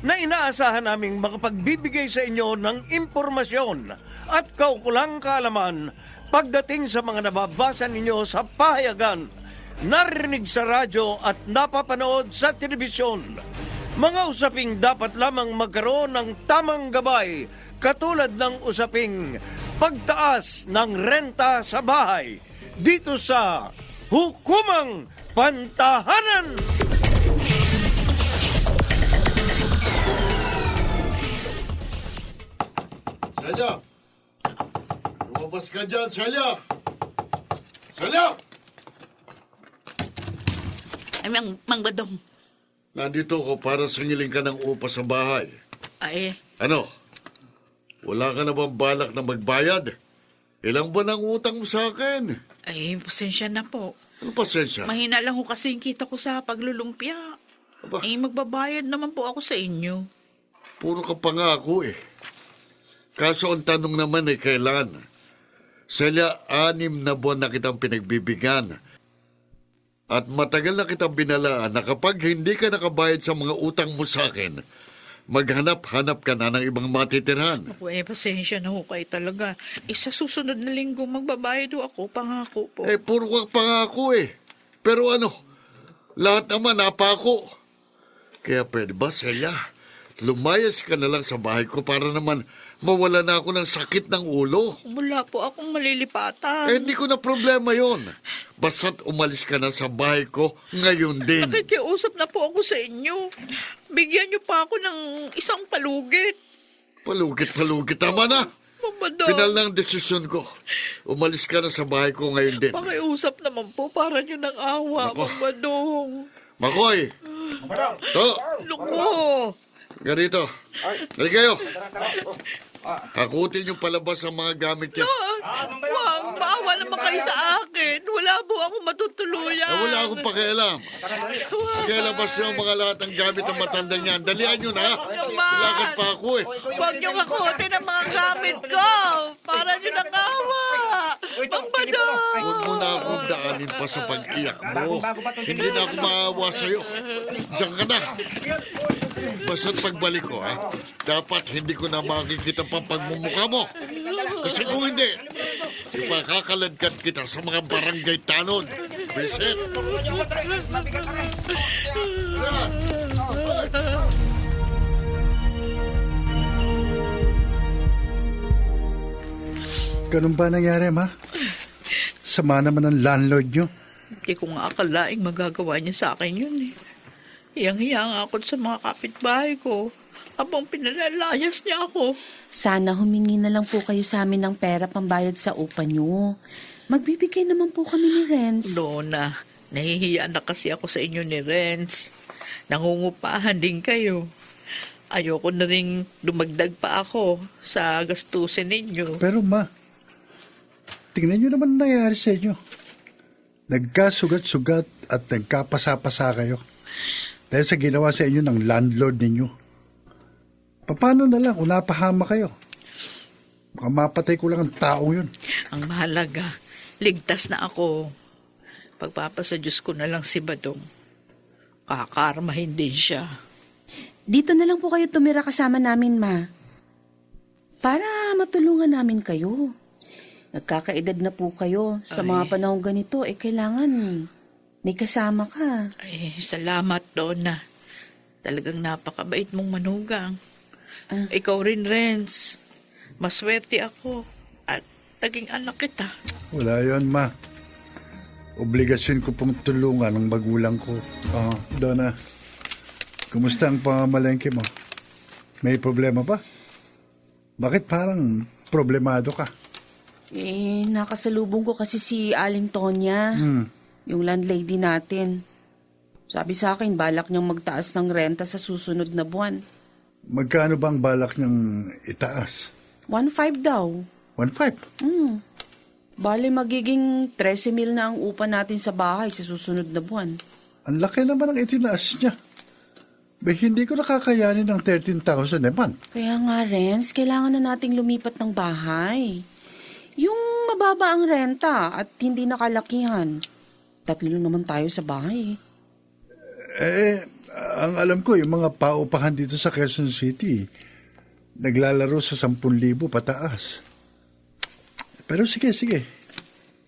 na inaasahan naming makapagbibigay sa inyo ng impormasyon at kaukulang kaalaman pagdating sa mga nababasa ninyo sa pahayagan, narinig sa radyo at napapanood sa telebisyon. Mga usaping dapat lamang magkaroon ng tamang gabay katulad ng usaping pagtaas ng renta sa bahay dito sa Hukumang Pantahanan! Celia! Lumabas ka dyan, Celia! Celia! Ay, mang, mang badong. Nandito ako para singiling ka ng upa sa bahay. Ay, Ano? Wala ka na bang balak na magbayad? Ilang ba ang utang mo sa akin? ay, pasensya na po. Ano pasensya? Mahina lang ho kasi yung kita ko sa paglulumpia. Aba, Eh, magbabayad naman po ako sa inyo. puro ka pangako eh. Kaso ang tanong naman ay kailan? Celia, anim na buwan na kitang pinagbibigyan. At matagal na kitang binalaan na kapag hindi ka nakabayad sa mga utang mo sa akin, maghanap-hanap ka na ng ibang matitirhan. Ako eh, pasensya na ho kayo talaga. Eh, sa susunod na linggo, magbabayad ho ako, pangako po. Eh, puro kang pangako eh. Pero ano, lahat naman napako. Kaya pwede ba, Celia, lumayas ka na lang sa bahay ko para naman mawala na ako ng sakit ng ulo. Wala po akong malilipatan. Eh, hindi ko na problema yon. Basta't umalis ka na sa bahay ko ngayon din. Nakikiusap na po ako sa inyo. Bigyan niyo pa ako ng isang palugit. Palugit-palugit, tama na. Badong. Pinal na ang desisyon ko. Umalis ka na sa bahay ko ngayon din. Pakiusap naman po para niyo ng awa, Nako. Mang badong. Makoy! To, Loko! ganito. Dali kayo. Hakutin yung palabas ang mga gamit niya. Wag, maawa naman kayo sa akin. Wala po ako matutuluyan. Eh, wala akong pakialam. Sige, labas niyo ang mga lahat ng gamit ng matandang yan. Dalian nyo na. Ilakad pa ako eh. Huwag niyo kakutin ang mga gamit ko. Para niyo ng awa. Ang badong. Huwag mo na akong daanin pa sa pag-iyak mo. Hindi na ako maawa sa'yo. Diyan ka na. Basta't pagbalik ko, ha? Dapat hindi ko na makikita pa pagmumukha mo. Kasi kung hindi, ipakakaladkad kita sa mga barangay tanod. Visit. Ganun ba nangyari, ma? Sama naman ng landlord nyo. Hindi ko nga akalaing magagawa niya sa akin yun eh. Hiyang-hiya nga ako sa mga kapitbahay ko. Habang pinalalayas niya ako. Sana humingi na lang po kayo sa amin ng pera pambayad sa upa nyo. Magbibigay naman po kami ni Renz. Lona, nahihiya na kasi ako sa inyo ni Renz. Nangungupahan din kayo. Ayoko na rin dumagdag pa ako sa gastusin ninyo. Pero ma, tingnan nyo naman ang nangyari sa inyo. Nagkasugat-sugat at nagkapasa-pasa kayo. Dahil sa ginawa sa inyo ng landlord ninyo. Paano na lang kung napahama kayo? Baka mapatay ko lang ang taong yun. Ang mahalaga, ligtas na ako. Pagpapasa Diyos ko na lang si Badong. Kakarmahin din siya. Dito na lang po kayo tumira kasama namin, ma. Para matulungan namin kayo. Nagkakaedad na po kayo. Sa Ay. mga panahon ganito, eh kailangan may kasama ka. Ay, salamat, Donna. Talagang napakabait mong manugang. Ikaw rin, Renz. Maswerte ako. At naging anak kita. Wala yon ma. Obligasyon ko pong tulungan ang magulang ko. Oh, Donna. Kumusta ang pamamalengke mo? May problema ba? Bakit parang problemado ka? Eh, nakasalubong ko kasi si Aling Tonya, Hmm. Yung landlady natin. Sabi sa akin, balak niyang magtaas ng renta sa susunod na buwan. Magkano ba ang balak niyang itaas? 1.5 daw. 1.5. Hmm. Bale, magiging 13 mil na ang upa natin sa bahay sa susunod na buwan. Ang laki naman ang itinaas niya. Ba, hindi ko nakakayanin ng 13,000 naman. Kaya nga, Renz, kailangan na nating lumipat ng bahay. Yung mababa ang renta at hindi nakalakihan. Tatlo lang naman tayo sa bahay. Eh, ang alam ko, yung mga paupahan dito sa Quezon City, naglalaro sa 10,000 pataas. Pero sige, sige.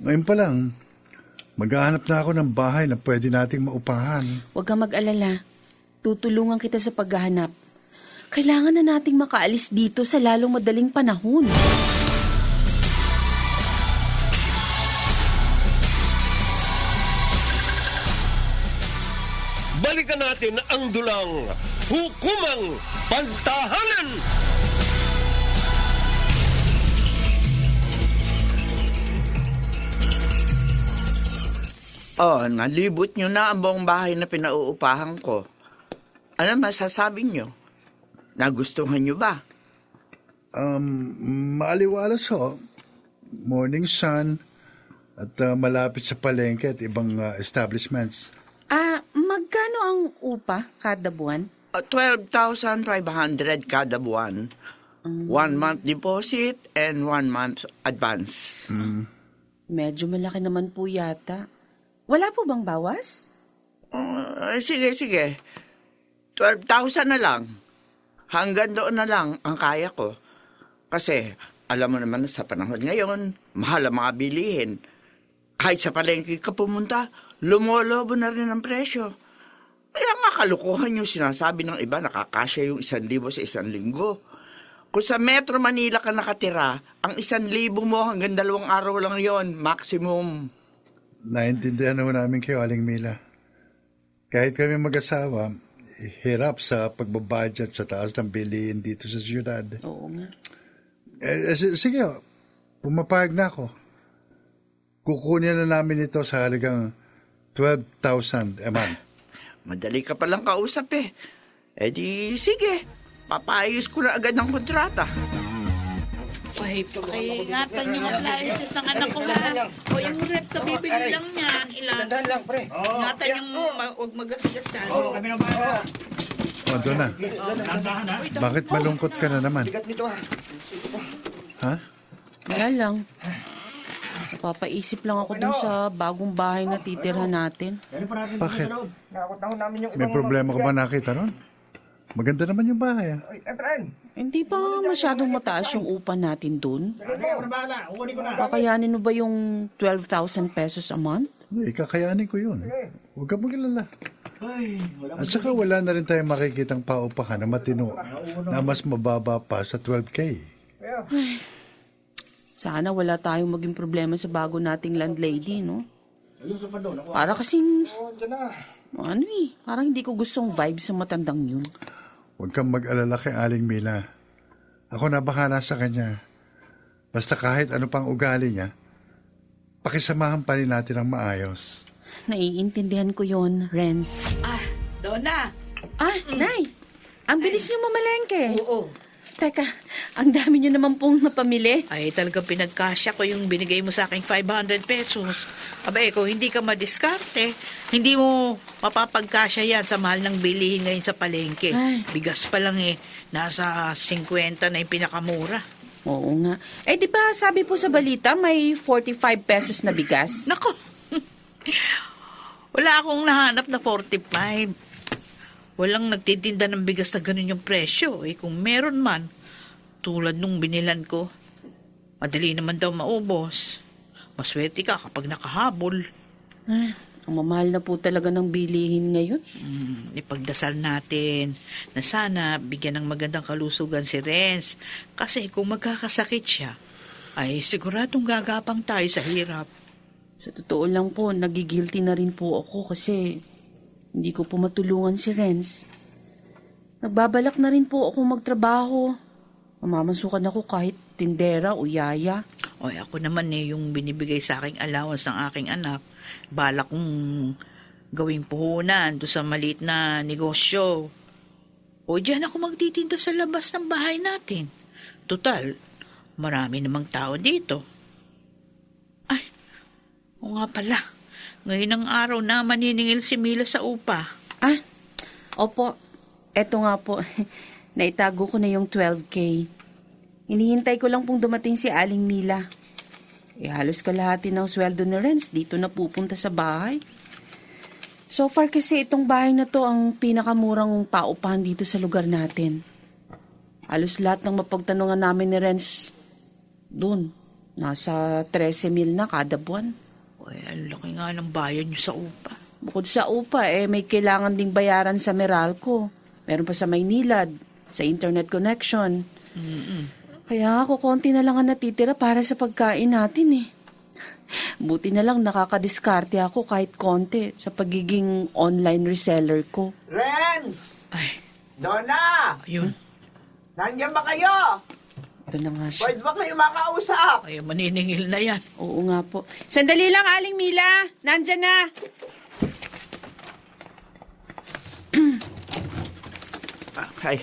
Ngayon pa lang, maghahanap na ako ng bahay na pwede nating maupahan. Huwag kang mag-alala. Tutulungan kita sa paghahanap. Kailangan na nating makaalis dito sa lalong madaling panahon. Balikan natin ang dulang hukumang pantahanan. Oh, nalibot nyo na ang buong bahay na pinauupahan ko. Ano masasabi nyo? Nagustuhan nyo ba? Um, maaliwalas ho. Morning sun at uh, malapit sa palengke at ibang uh, establishments. Ah, magkano ang upa kada buwan? Uh, 12,500 kada buwan. One month deposit and one month advance. Medyo malaki naman po yata. Wala po bang bawas? Uh, sige, sige. 12,000 na lang. Hanggang doon na lang ang kaya ko. Kasi, alam mo naman sa panahon ngayon, mahal ang mga bilihin. Kahit sa palengke ka pumunta, lumolobo na rin ang presyo. Kaya nga kalukuhan yung sinasabi ng iba, nakakasya yung isang libo sa isang linggo. Kung sa Metro Manila ka nakatira, ang isang libo mo hanggang dalawang araw lang yon maximum. Naintindihan naman namin kayo, Aling Mila. Kahit kami mag-asawa, hirap sa pagbabudget sa taas ng bilihin dito sa siyudad. Oo nga. Eh, eh, sige, pumapayag na ako. Kukunin na namin ito sa halagang 12,000 a month. Madali ka palang kausap eh. Eh di, sige. Papayos ko na agad ng kontrata. Ay, pakiingatan yung appliances ng anak ko ha. O yung rep, kabibili lang yan. Ilan? lang, pre. Ingatan yung ma- huwag magasgasan. O, doon na. Bakit malungkot ka na naman? Ha? Wala lang. Napapaisip lang ako dun sa bagong bahay na titirhan natin. Bakit? May problema ka ba nakita nun? Maganda naman yung bahay. ah. Hindi ba masyadong mataas yung upa natin dun? Kakayanin mo ba yung 12,000 pesos a month? Hindi, kakayanin ko yun. Huwag ka magilala. At saka wala na rin tayong makikitang paupahan na matino na mas mababa pa sa 12K. Sana wala tayong maging problema sa bago nating landlady, no? Para kasing... Ano eh, parang hindi ko gustong vibe sa matandang yun. Huwag kang mag-alala kay Aling Mila. Ako na bahala sa kanya. Basta kahit ano pang ugali niya, pakisamahan pa rin natin ang maayos. Naiintindihan ko yon, Renz. Ah, Donna. Ah, Nay! Ang bilis niyo mamalengke. Oo. Teka, ang dami niyo naman pong napamili. Ay, talagang pinagkasya ko yung binigay mo sa aking 500 pesos. Aba, ikaw, hindi ka madiskarte. Hindi mo mapapagkasya yan sa mahal ng bilihin ngayon sa palengke. Ay. Bigas pa lang eh. Nasa 50 na yung pinakamura. Oo nga. Eh, di ba sabi po sa balita may 45 pesos na bigas? Nako. Wala akong nahanap na 45. Walang nagtitinda ng bigas na ganun yung presyo. Eh, kung meron man, tulad nung binilan ko, madali naman daw maubos. Maswerte ka kapag nakahabol. Ah, Ang mamahal na po talaga ng bilihin ngayon. Mm, ipagdasal natin na sana bigyan ng magandang kalusugan si Renz. Kasi kung magkakasakit siya, ay siguradong gagapang tayo sa hirap. Sa totoo lang po, nagigilty na rin po ako kasi hindi ko po matulungan si Renz. Nagbabalak na rin po ako magtrabaho. Mamamasukan ako kahit tindera o yaya. O ako naman eh, yung binibigay sa aking allowance ng aking anak, balak kong gawing puhunan do sa maliit na negosyo. O diyan ako magtitinda sa labas ng bahay natin. Total, marami namang tao dito. Ay, o nga pala. Ngayon ang araw na maniningil si Mila sa upa. Ah, opo. Eto nga po. Naitago ko na yung 12K. Hinihintay ko lang pong dumating si Aling Mila. Eh, halos kalahati ng sweldo ni Renz dito na pupunta sa bahay. So far kasi itong bahay na to ang pinakamurang paupahan dito sa lugar natin. Halos lahat ng mapagtanungan namin ni Renz doon. Nasa 13 mil na kada buwan. Uy, ang laki nga ng bayan niyo sa upa. Bukod sa upa, eh, may kailangan ding bayaran sa Meralco. Meron pa sa Maynilad, sa internet connection. Kaya ako, konti na lang ang natitira para sa pagkain natin eh. Buti na lang nakakadiskarte ako kahit konti sa pagiging online reseller ko. Renz! Ay, Donna! ayun. Nandiyan ba kayo? Ito na nga siya. Pwede ba kayo makausap? Ay, maniningil na yan. Oo nga po. Sandali lang, Aling Mila. Nandyan na. Okay.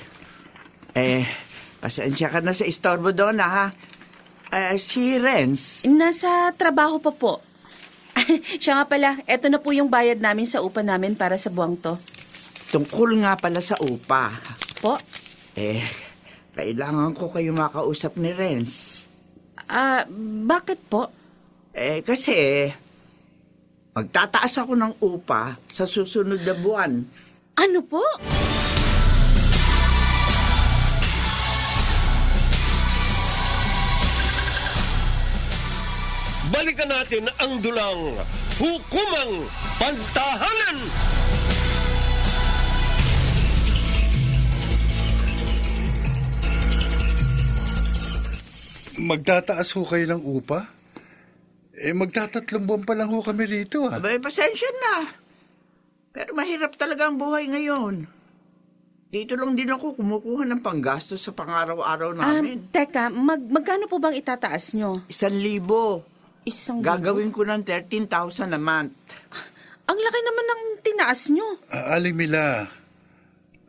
Eh, pasensya ka na sa istorbo, Donna, ha? Eh, si Renz, Nasa trabaho pa po. siya nga pala, eto na po yung bayad namin sa upa namin para sa buwang to. tungkol nga pala sa upa. Po? Eh, kailangan ko kayo makausap ni Renz. Ah, bakit po? Eh, kasi magtataas ako ng upa sa susunod na buwan. Ano po? Balikan natin ang dulang hukumang pantahanan. Magtataas ho kayo ng upa? Eh, magtatatlong buwan pa lang ho kami rito, ah. Abay, pasensya na. Pero mahirap talaga ang buhay ngayon. Dito lang din ako kumukuha ng panggastos sa pangaraw-araw Ah, namin. teka, mag, magkano po bang itataas nyo? Isang libo. Isang Gagawin ko ng 13,000 a month. Ang laki naman ng tinaas nyo. Ah, Aling Mila,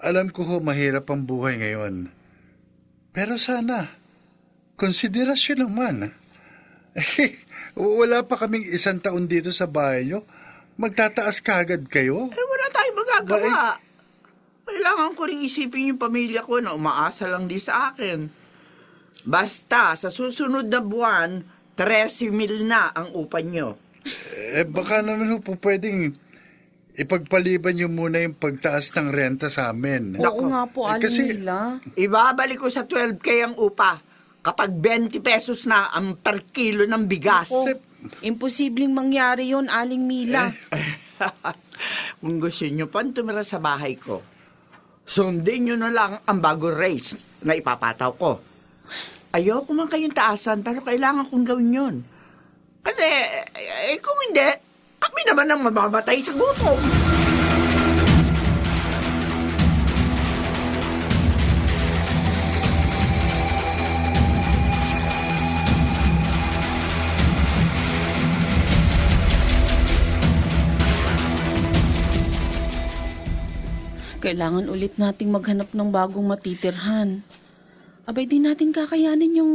alam ko ho mahirap ang buhay ngayon. Pero sana, konsiderasyon naman. Eh, wala pa kaming isang taon dito sa bahay nyo. Magtataas kagad kayo? Eh, wala tayong magagawa. Kailangan ko rin isipin yung pamilya ko na umaasa lang din sa akin. Basta, sa susunod na buwan, 13 mil na ang upa nyo. Eh, baka naman po pwedeng ipagpaliban nyo muna yung pagtaas ng renta sa amin. Oo nga po, Eh, kasi- Mila. Ibabalik ko sa 12K ang upa kapag 20 pesos na ang per kilo ng bigas. Oh, imposibleng mangyari yon Aling Mila. Kung gusto nyo pa tumira sa bahay ko, sundin nyo na lang ang bago race na ipapataw ko. Ayoko man kayong taasan, pero kailangan kong gawin yun. Kasi, eh, kung hindi, kami naman ang mamamatay sa gutom. Kailangan ulit nating maghanap ng bagong matitirhan. Abay, di natin kakayanin yung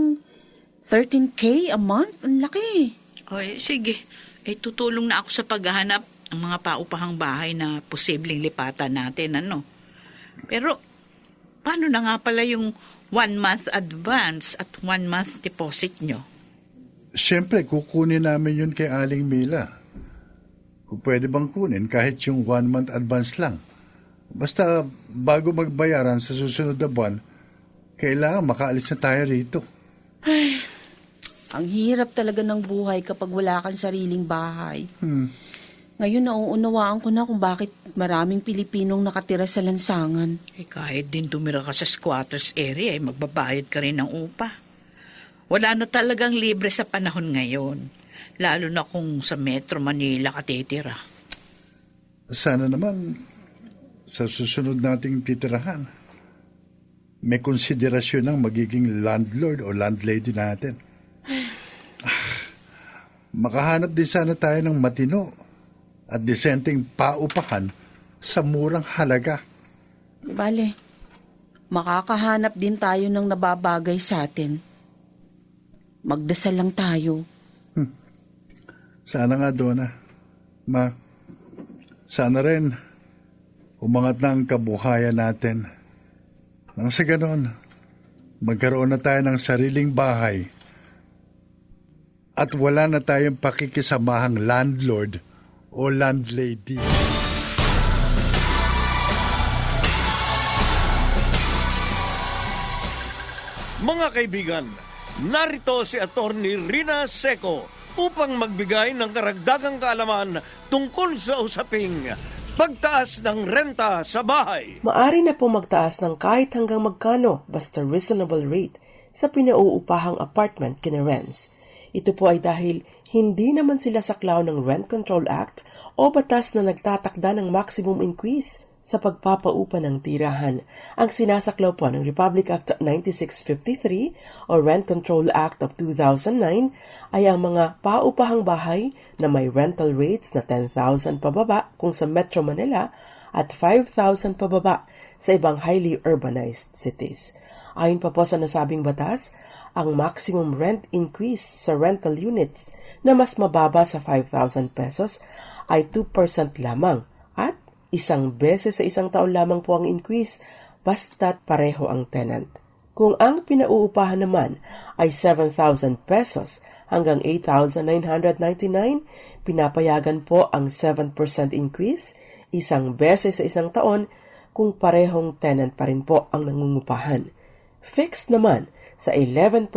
13K a month. Ang laki. Ay, sige. Eh, tutulong na ako sa paghahanap ng mga paupahang bahay na posibleng lipatan natin, ano? Pero, paano na nga pala yung one month advance at one month deposit nyo? Siyempre, kukunin namin yun kay Aling Mila. Kung pwede bang kunin kahit yung one month advance lang. Basta bago magbayaran sa susunod na buwan, kailangan makaalis na tayo rito. Ang hirap talaga ng buhay kapag wala kang sariling bahay. Hmm. Ngayon nauunawaan ko na kung bakit maraming Pilipinong nakatira sa lansangan. Eh, kahit din tumira ka sa squatters area, eh, magbabayad ka rin ng upa. Wala na talagang libre sa panahon ngayon. Lalo na kung sa Metro Manila ka titira. Sana naman sa susunod nating titirahan, may konsiderasyon ng magiging landlord o landlady natin. Ah, makahanap din sana tayo ng matino at disenteng paupahan sa murang halaga. Bale, makakahanap din tayo ng nababagay sa atin. Magdasal lang tayo. Sana nga, Donna. Ma, sana rin umangat na ang kabuhayan natin. Nang sa ganon, magkaroon na tayo ng sariling bahay at wala na tayong pakikisamahang landlord o landlady. Mga kaibigan, narito si Attorney Rina Seco upang magbigay ng karagdagang kaalaman tungkol sa usaping pagtaas ng renta sa bahay. Maari na po magtaas ng kahit hanggang magkano basta reasonable rate sa pinauupahang apartment kina rents. Ito po ay dahil hindi naman sila saklaw ng Rent Control Act o batas na nagtatakda ng maximum increase sa pagpapaupa ng tirahan. Ang sinasaklaw po ng Republic Act 9653 o Rent Control Act of 2009 ay ang mga paupahang bahay na may rental rates na 10,000 pababa kung sa Metro Manila at 5,000 pababa sa ibang highly urbanized cities. Ayon pa po sa nasabing batas, ang maximum rent increase sa rental units na mas mababa sa 5,000 pesos ay 2% lamang isang beses sa isang taon lamang po ang increase basta't pareho ang tenant. Kung ang pinauupahan naman ay 7,000 pesos hanggang 8,999, pinapayagan po ang 7% increase isang beses sa isang taon kung parehong tenant pa rin po ang nangungupahan. Fixed naman sa 11%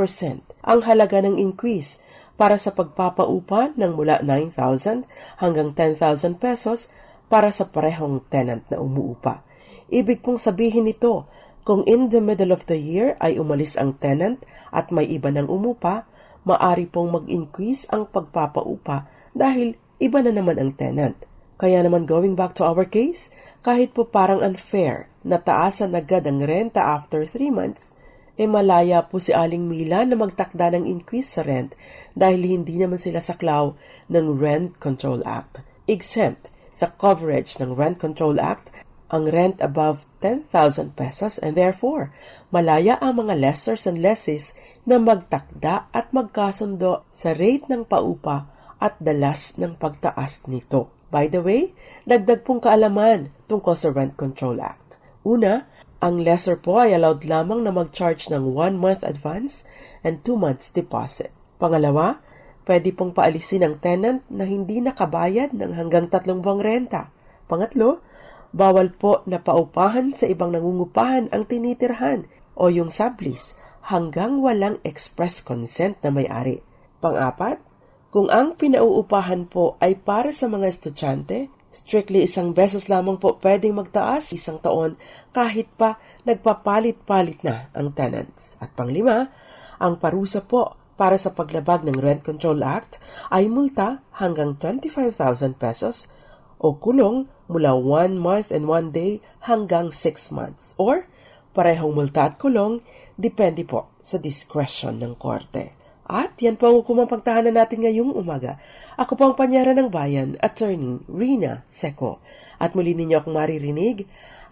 ang halaga ng increase para sa pagpapaupa ng mula 9,000 hanggang 10,000 pesos para sa parehong tenant na umuupa. Ibig pong sabihin nito, kung in the middle of the year ay umalis ang tenant at may iba ng umupa, maari pong mag-increase ang pagpapaupa dahil iba na naman ang tenant. Kaya naman going back to our case, kahit po parang unfair na taasan agad ang renta after 3 months, e malaya po si Aling Mila na magtakda ng increase sa rent dahil hindi naman sila saklaw ng Rent Control Act. Exempt sa coverage ng Rent Control Act ang rent above 10,000 pesos and therefore malaya ang mga lessors and lessees na magtakda at magkasundo sa rate ng paupa at dalas ng pagtaas nito. By the way, dagdag pong kaalaman tungkol sa Rent Control Act. Una, ang lesser po ay allowed lamang na mag-charge ng 1 month advance and 2 months deposit. Pangalawa, pwede pong paalisin ang tenant na hindi nakabayad ng hanggang tatlong buwang renta. Pangatlo, bawal po na paupahan sa ibang nangungupahan ang tinitirhan o yung sublease hanggang walang express consent na may-ari. Pang-apat, kung ang pinauupahan po ay para sa mga estudyante, strictly isang beses lamang po pwedeng magtaas isang taon kahit pa nagpapalit-palit na ang tenants. At panglima, ang parusa po para sa paglabag ng Rent Control Act ay multa hanggang 25,000 pesos o kulong mula 1 month and 1 day hanggang 6 months or parehong multa at kulong depende po sa discretion ng korte. At yan po ang hukumang pagtahanan natin ngayong umaga. Ako po ang panyara ng bayan, Attorney Rina Seco. At muli ninyo akong maririnig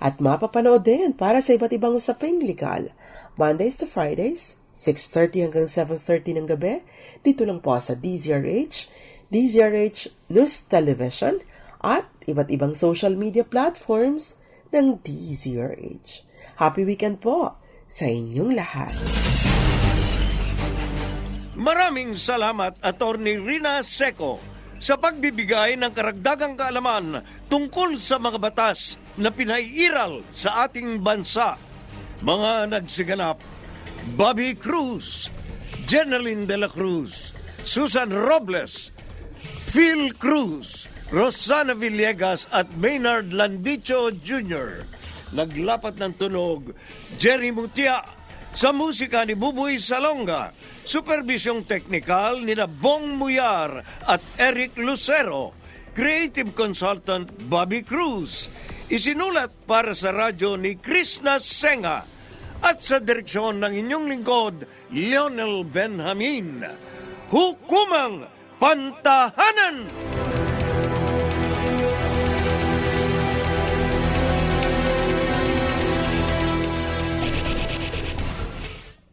at mapapanood din para sa iba't ibang usaping legal. Mondays to Fridays, 6.30 hanggang 7.30 ng gabi, dito lang po sa DZRH, DZRH News Television, at iba't ibang social media platforms ng DZRH. Happy weekend po sa inyong lahat. Maraming salamat, Attorney Rina Seco, sa pagbibigay ng karagdagang kaalaman tungkol sa mga batas na pinaiiral sa ating bansa. Mga nagsiganap, Bobby Cruz, Jeneline de la Cruz, Susan Robles, Phil Cruz, Rosana Villegas at Maynard Landicho Jr. Naglapat ng tunog, Jerry Mutia. Sa musika ni Buboy Salonga. Supervisyong teknikal ni Bong Muyar at Eric Lucero. Creative consultant Bobby Cruz. Isinulat para sa radyo ni Krishna Senga. At sa direksyon ng inyong lingkod, Lionel Benjamin. Hukumang Pantahanan!